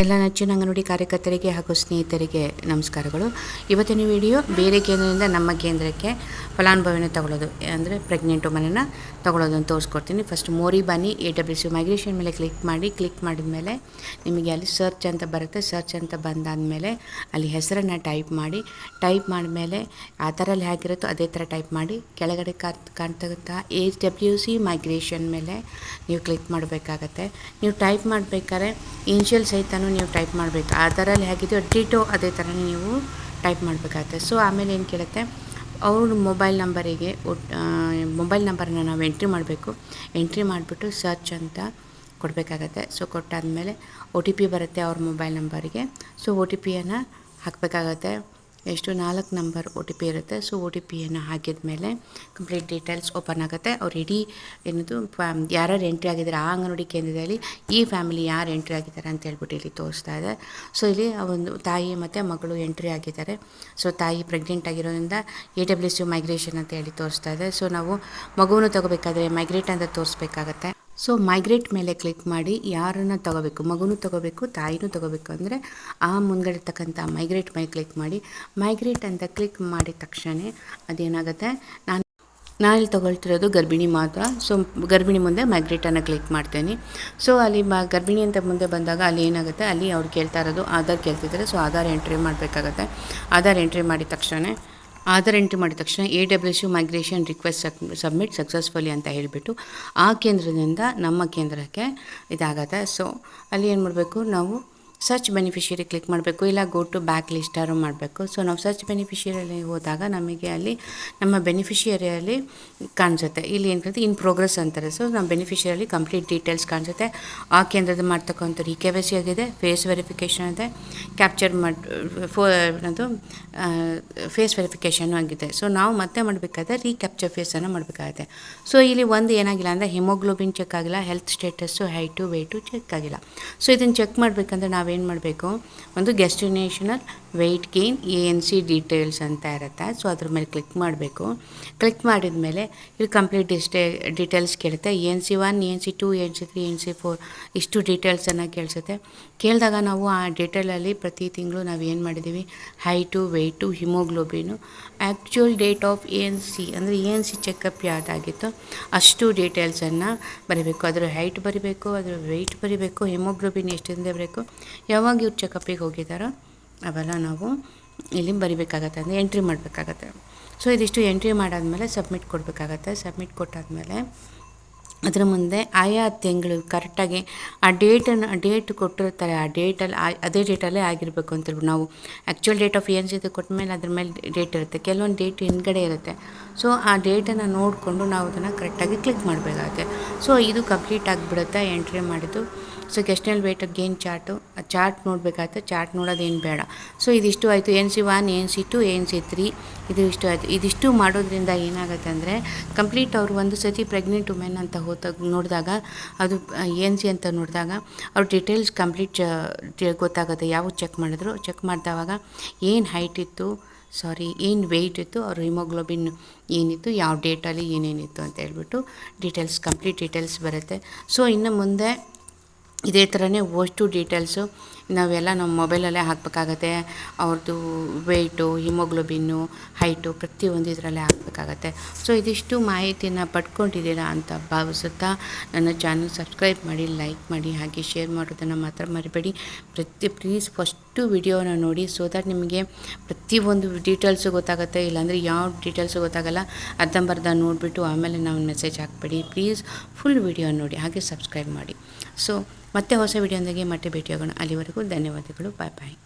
ಎಲ್ಲ ನೆಚ್ಚಿನ ಅಂಗನವಾಡಿ ಕಾರ್ಯಕರ್ತರಿಗೆ ಹಾಗೂ ಸ್ನೇಹಿತರಿಗೆ ನಮಸ್ಕಾರಗಳು. ಇವತ್ತಿನ ವಿಡಿಯೋ ಬೇರೆ ಕೇಂದ್ರದಿಂದ ನಮ್ಮ ಕೇಂದ್ರಕ್ಕೆ ಫಲಾನುಭವಿನ ತಗೊಳ್ಳೋದು, ಅಂದರೆ ಪ್ರೆಗ್ನೆಂಟ್ ವುಮನನ್ನು ತಗೊಳ್ಳೋದು ಅಂತ ತೋರಿಸ್ಕೊಡ್ತೀನಿ. ಫಸ್ಟ್ ಮೋರಿ ಬನ್ನಿ ಎ ಡಬ್ಲ್ಯೂ ಸಿ ಮೈಗ್ರೇಷನ್ ಮೇಲೆ ಕ್ಲಿಕ್ ಮಾಡಿ ಕ್ಲಿಕ್ ಮಾಡಿದ ಮೇಲೆ ನಿಮಗೆ ಅಲ್ಲಿ ಸರ್ಚ್ ಅಂತ ಬರುತ್ತೆ. ಸರ್ಚ್ ಅಂತ ಬಂದಾದಮೇಲೆ ಅಲ್ಲಿ ಹೆಸರನ್ನು ಟೈಪ್ ಮಾಡಿ ಟೈಪ್ ಮಾಡಿದ್ಮೇಲೆ ಆ ಥರಲ್ಲಿ ಹೇಗಿರುತ್ತೋ ಅದೇ ಥರ ಟೈಪ್ ಮಾಡಿ, ಕೆಳಗಡೆ ಕಾಣ್ತಕ್ಕಂಥ ಎ ಡಬ್ಲ್ಯೂ ಸಿ ಮೈಗ್ರೇಷನ್ ಮೇಲೆ ನೀವು ಕ್ಲಿಕ್ ಮಾಡಬೇಕಾಗತ್ತೆ. ನೀವು ಟೈಪ್ ಮಾಡಬೇಕಾದ್ರೆ ಇನ್ಷಿಯಲ್ ಸಹಿತ ನೀವು ಟೈಪ್ ಮಾಡಬೇಕು. ಆ ಥರಲ್ಲಿ ಹೇಗಿದೆಯೋ ಡಿಟೋ ಅದೇ ಥರನೇ ನೀವು ಟೈಪ್ ಮಾಡಬೇಕಾಗತ್ತೆ. ಸೊ, ಆಮೇಲೆ ಏನು ಕೇಳುತ್ತೆ? ಅವ್ರ ಮೊಬೈಲ್ ನಂಬರಿಗೆ ಒಟ್ ಮೊಬೈಲ್ ನಂಬರನ್ನ ನಾವು ಎಂಟ್ರಿ ಮಾಡಬೇಕು. ಎಂಟ್ರಿ ಮಾಡಿಬಿಟ್ಟು ಸರ್ಚ್ ಅಂತ ಕೊಡಬೇಕಾಗತ್ತೆ. ಸೊ, ಕೊಟ್ಟಾದಮೇಲೆ ಒ ಟಿ ಪಿ ಬರುತ್ತೆ ಅವ್ರ ಮೊಬೈಲ್ ನಂಬರಿಗೆ. ಸೊ ಒ ಟಿ ಪಿಯನ್ನು ಹಾಕಬೇಕಾಗತ್ತೆ. ಎಷ್ಟು ನಾಲ್ಕು ನಂಬರ್ ಒ ಟಿ ಪಿ ಇರುತ್ತೆ. ಸೊ ಒ ಟಿ ಪಿಯನ್ನು ಹಾಕಿದ ಮೇಲೆ ಕಂಪ್ಲೀಟ್ ಡೀಟೇಲ್ಸ್ ಓಪನ್ ಆಗುತ್ತೆ. ಅವ್ರು ಇಡೀ ಏನದು ಫ್ಯಾಮ್ ಯಾರ್ಯಾರು ಎಂಟ್ರಿ ಆಗಿದ್ದಾರೆ ಆ ಅಂಗನವಾಡಿ ಕೇಂದ್ರದಲ್ಲಿ ಈ ಫ್ಯಾಮಿಲಿ ಯಾರು ಎಂಟ್ರಿ ಆಗಿದ್ದಾರೆ ಅಂತ ಹೇಳ್ಬಿಟ್ಟು ಇಲ್ಲಿ ತೋರಿಸ್ತಾ ಇದೆ. ಸೊ ಇಲ್ಲಿ ಒಂದು ತಾಯಿ ಮತ್ತು ಮಗಳು ಎಂಟ್ರಿ ಆಗಿದ್ದಾರೆ. ಸೊ ತಾಯಿ ಪ್ರೆಗ್ನೆಂಟ್ ಆಗಿರೋದ್ರಿಂದ ಎ ಡಬ್ಲ್ಯೂ ಸಿ ಮೈಗ್ರೇಷನ್ ಅಂತ ಹೇಳಿ ತೋರಿಸ್ತಾ ಇದೆ. ಸೊ ನಾವು ಮಗುವನ್ನು ತಗೋಬೇಕಾದ್ರೆ ಮೈಗ್ರೇಟ್ ಅಂತ ತೋರಿಸ್ಬೇಕಾಗತ್ತೆ. ಸೊ ಮೈಗ್ರೇಟ್ ಮೇಲೆ ಕ್ಲಿಕ್ ಮಾಡಿ ಯಾರನ್ನು ತಗೋಬೇಕು, ಮಗುನೂ ತಗೋಬೇಕು, ತಾಯಿನೂ ತಗೋಬೇಕು ಅಂದರೆ ಆ ಮುಂದ್ಗಡೆ ಇರ್ತಕ್ಕಂಥ ಮೈಗ್ರೇಟ್ ಮೇಲೆ ಕ್ಲಿಕ್ ಮಾಡಿ. ಮೈಗ್ರೇಟ್ ಅಂತ ಕ್ಲಿಕ್ ಮಾಡಿದ ತಕ್ಷಣ ಅದೇನಾಗುತ್ತೆ? ನಾನು ನಾನಿಲ್ಲಿ ತೊಗೊಳ್ತಿರೋದು ಗರ್ಭಿಣಿ ಮಾತ್ರ. ಸೊ ಗರ್ಭಿಣಿ ಮುಂದೆ ಮೈಗ್ರೇಟನ್ನು ಕ್ಲಿಕ್ ಮಾಡ್ತೇನೆ. ಸೊ ಅಲ್ಲಿ ಮ, ಗರ್ಭಿಣಿ ಅಂತ ಮುಂದೆ ಬಂದಾಗ ಅಲ್ಲಿ ಏನಾಗುತ್ತೆ? ಅಲ್ಲಿ ಅವ್ರು ಕೇಳ್ತಾ ಇರೋದು, ಆಧಾರ್ ಕೇಳ್ತಿದ್ದಾರೆ. ಸೊ ಆಧಾರ್ ಎಂಟ್ರಿ ಮಾಡಬೇಕಾಗತ್ತೆ. ಆಧಾರ್ ಎಂಟ್ರಿ ಮಾಡಿದ ತಕ್ಷಣ ಆಧಾರ್ ಎಂಟ್ರಿ ಮಾಡಿದ ತಕ್ಷಣ A W C migration request submit successfully ಅಂತ ಹೇಳಿಬಿಟ್ಟು ಆ ಕೇಂದ್ರದಿಂದ ನಮ್ಮ ಕೇಂದ್ರಕ್ಕೆ ಇದಾಗತ್ತೆ. ಸೊ ಅಲ್ಲಿ ಏನು ಮಾಡಬೇಕು? ನಾವು ಸರ್ಚ್ ಬೆನಿಫಿಷಿಯರಿ ಕ್ಲಿಕ್ ಮಾಡಬೇಕು, ಇಲ್ಲ ಗೋ ಟು ಬ್ಯಾಕ್ ಲಿಸ್ಟಾರು ಮಾಡಬೇಕು. ಸೊ ನಾವು ಸರ್ಚ್ ಬೆನಿಫಿಷಿಯರಿಯಲ್ಲಿ ಹೋದಾಗ ನಮಗೆ ಅಲ್ಲಿ ನಮ್ಮ ಬೆನಿಫಿಷಿಯರಿಯಲ್ಲಿ ಕಾಣಿಸುತ್ತೆ. ಇಲ್ಲಿ ಏನು ಕರಿತೀವಿ ಇನ್ ಪ್ರೋಗ್ರೆಸ್ ಅಂತಾರೆ. ಸೊ ನಮ್ಮ ಬೆನಿಫಿಷಿಯರಲ್ಲಿ ಕಂಪ್ಲೀಟ್ ಡೀಟೇಲ್ಸ್ ಕಾಣಿಸುತ್ತೆ. ಆ ಕೇಂದ್ರದ ಮಾಡ್ತಕ್ಕಂಥ ಈ ಕೆ ವೈ ಸಿ ಆಗಿದೆ ಫೇಸ್ ವೆರಿಫಿಕೇಷನ್ ಇದೆ ಕ್ಯಾಪ್ಚರ್ ಮಾಡಿ, ಫೋ, ಏನದು ಫೇಸ್ ವೆರಿಫಿಕೇಷನು ಆಗಿದೆ. ಸೊ ನಾವು ಮತ್ತೆ ಮಾಡಬೇಕಾದ್ರೆ ರೀಕ್ಯಾಪ್ಚರ್ ಫೇಸನ್ನು ಮಾಡಬೇಕಾಗುತ್ತೆ. ಸೊ ಇಲ್ಲಿ ಒಂದು ಏನಾಗಿಲ್ಲ ಅಂದರೆ ಹಿಮೋಗ್ಲೋಬಿನ್ ಚೆಕ್ ಆಗಿಲ್ಲ health status height weight check ಆಗಿಲ್ಲ. ಸೊ ಇದನ್ನು ಚೆಕ್ ಮಾಡಬೇಕಂದ್ರೆ ನಾವೇನು ಮಾಡಬೇಕು? ಒಂದು gestational weight gain, A N C details ಅಂತ ಇರುತ್ತೆ. ಸೊ, ಅದ್ರ ಮೇಲೆ ಕ್ಲಿಕ್ ಮಾಡಬೇಕು. ಕ್ಲಿಕ್ ಮಾಡಿದ ಮೇಲೆ ಇಲ್ಲಿ ಕಂಪ್ಲೀಟ್ ಡಿಸ್ಟೇ, ಡೀಟೇಲ್ಸ್ ಕೇಳುತ್ತೆ. A N C one, A N C two, A N C three N C four ಇಷ್ಟು ಡೀಟೇಲ್ಸನ್ನು ಕೇಳಿಸುತ್ತೆ. ಕೇಳಿದಾಗ ನಾವು ಆ ಡೀಟೇಲಲ್ಲಿ ಪ್ರತಿ ತಿಂಗಳು ನಾವು ಏನು ಮಾಡಿದ್ದೀವಿ height, weight, haemoglobin. Actual date of A N C, ಅಂದರೆ ಎ ಎನ್ ಸಿ ಚೆಕಪ್ ಯಾವುದಾಗಿತ್ತು ಅಷ್ಟು ಡೀಟೇಲ್ಸನ್ನು ಬರೀಬೇಕು. ಅದರ ಹೈಟ್ ಬರೀಬೇಕು, ಅದರ ವೆಯ್ಟ್ ಬರೀಬೇಕು, ಹಿಮೋಗ್ಲೋಬಿನ್ ಎಷ್ಟಿಂದ ಬರಬೇಕು ಯಾವಾಗ ಇವ್ರು ಚೆಕಪ್ಪಿಗೆ ಹೋಗಿದ್ದಾರೋ ಅವೆಲ್ಲ ನಾವು ಇಲ್ಲಿ ಬರಿಬೇಕಾಗತ್ತೆ ಅಂದರೆ ಎಂಟ್ರಿ ಮಾಡಬೇಕಾಗತ್ತೆ. ಸೊ ಇದಿಷ್ಟು ಎಂಟ್ರಿ ಮಾಡಾದಮೇಲೆ ಸಬ್ಮಿಟ್ ಕೊಡಬೇಕಾಗತ್ತೆ. ಸಬ್ಮಿಟ್ ಕೊಟ್ಟಾದಮೇಲೆ ಅದರ ಮುಂದೆ ಆಯಾ ತಿಂಗಳು ಕರೆಕ್ಟಾಗಿ ಆ ಡೇಟನ್ನು ಡೇಟ್ ಕೊಟ್ಟಿರ್ತಾರೆ, ಆ ಡೇಟಲ್ಲಿ ಅದೇ ಡೇಟಲ್ಲೇ ಆಗಿರಬೇಕು ಅಂತೇಳ್ಬಿಟ್ಟು ನಾವು ಆ್ಯಕ್ಚುಯಲ್ ಡೇಟ್ ಆಫ್ ಏನ್ಸ್ ಇದು ಕೊಟ್ಟ ಮೇಲೆ ಅದ್ರ ಮೇಲೆ ಡೇಟ್ ಇರುತ್ತೆ. ಕೆಲವೊಂದು ಡೇಟ್ ಹಿಂದ್ಗಡೆ ಇರುತ್ತೆ. ಸೊ ಆ ಡೇಟನ್ನು ನೋಡಿಕೊಂಡು ನಾವು ಅದನ್ನು ಕರೆಕ್ಟಾಗಿ ಕ್ಲಿಕ್ ಮಾಡಬೇಕಾಗುತ್ತೆ. ಸೊ ಇದು ಕಂಪ್ಲೀಟ್ ಆಗಿಬಿಡುತ್ತೆ ಎಂಟ್ರಿ ಮಾಡಿದ್ದು. So gestational weight gain chart ಆ ಚಾರ್ಟ್ ನೋಡಬೇಕಾಗುತ್ತೆ. ಚಾರ್ಟ್ ನೋಡೋದೇನು ಬೇಡ. ಸೊ ಇದಿಷ್ಟು ಆಯಿತು. N C one N C two N C three ಇದು ಇಷ್ಟು ಆಯಿತು. ಇದಿಷ್ಟು ಮಾಡೋದ್ರಿಂದ ಏನಾಗುತ್ತೆ ಅಂದರೆ ಕಂಪ್ಲೀಟ್ ಅವರು ಒಂದು ಸತಿ ಪ್ರೆಗ್ನೆಂಟ್ ವುಮೆನ್ ಅಂತ ಹೋದಾಗ ನೋಡಿದಾಗ, ಅದು ಎನ್ ಸಿ ಅಂತ ನೋಡಿದಾಗ, ಅವ್ರ ಡೀಟೇಲ್ಸ್ ಕಂಪ್ಲೀಟ್ ಗೊತ್ತಾಗುತ್ತೆ ಯಾವ ಚೆಕ್ ಮಾಡಿದ್ರು. ಚೆಕ್ ಮಾಡಿದವಾಗ ಏನು ಹೈಟ್ ಇತ್ತು ಸಾರಿ ಏನು ವೆಯ್ಟ್ ಇತ್ತು, ಅವ್ರ ಹಿಮೋಗ್ಲೋಬಿನ್ ಏನಿತ್ತು, ಯಾವ ಡೇಟಲ್ಲಿ ಏನೇನಿತ್ತು ಅಂತ ಹೇಳ್ಬಿಟ್ಟು ಡೀಟೇಲ್ಸ್ ಕಂಪ್ಲೀಟ್ ಡೀಟೇಲ್ಸ್ ಬರುತ್ತೆ. ಸೊ ಇನ್ನು ಮುಂದೆ ಇದೇ ಥರನೇ ಅಷ್ಟು ಡೀಟೇಲ್ಸು ನಾವೆಲ್ಲ ನಮ್ಮ ಮೊಬೈಲಲ್ಲೇ ಹಾಕಬೇಕಾಗತ್ತೆ. ಅವ್ರದ್ದು ವೆಯ್ಟು ಹಿಮೋಗ್ಲೋಬಿನ್ನು ಹೈಟು ಪ್ರತಿಯೊಂದು ಇದರಲ್ಲೇ ಹಾಕಬೇಕಾಗತ್ತೆ. ಸೊ ಇದಿಷ್ಟು ಮಾಹಿತಿನ ಪಡ್ಕೊಂಡಿದ್ದೀರಾ ಅಂತ ಭಾವಿಸುತ್ತಾ ನನ್ನ ಚಾನಲ್ ಸಬ್ಸ್ಕ್ರೈಬ್ ಮಾಡಿ ಲೈಕ್ ಮಾಡಿ, ಹಾಗೆ ಶೇರ್ ಮಾಡೋದನ್ನು ಮಾತ್ರ ಮರಿಬೇಡಿ. ಪ್ರತಿ ಪ್ಲೀಸ್ ಫಸ್ಟು ವಿಡಿಯೋನ ನೋಡಿ ಸೊ ದಟ್ ನಿಮಗೆ ಪ್ರತಿಯೊಂದು ಡೀಟೇಲ್ಸು ಗೊತ್ತಾಗುತ್ತೆ, ಇಲ್ಲಾಂದರೆ ಯಾವ ಡೀಟೇಲ್ಸು ಗೊತ್ತಾಗಲ್ಲ ಅರ್ಧಂಬರ್ಧ ನೋಡಿಬಿಟ್ಟು ಆಮೇಲೆ ನಾವು ಮೆಸೇಜ್ ಹಾಕ್ಬೇಡಿ. ಪ್ಲೀಸ್ ಫುಲ್ ವಿಡಿಯೋ ನೋಡಿ, ಹಾಗೆ ಸಬ್ಸ್ಕ್ರೈಬ್ ಮಾಡಿ. ಸೊ ಮತ್ತೆ ಹೊಸ ವಿಡಿಯೋದೊಂದಿಗೆ ಮತ್ತೆ ಭೇಟಿಯಾಗೋಣ. ಅಲ್ಲಿವರೆಗೂ ಧನ್ಯವಾದಗಳು. ಬಾಯ್ ಬಾಯ್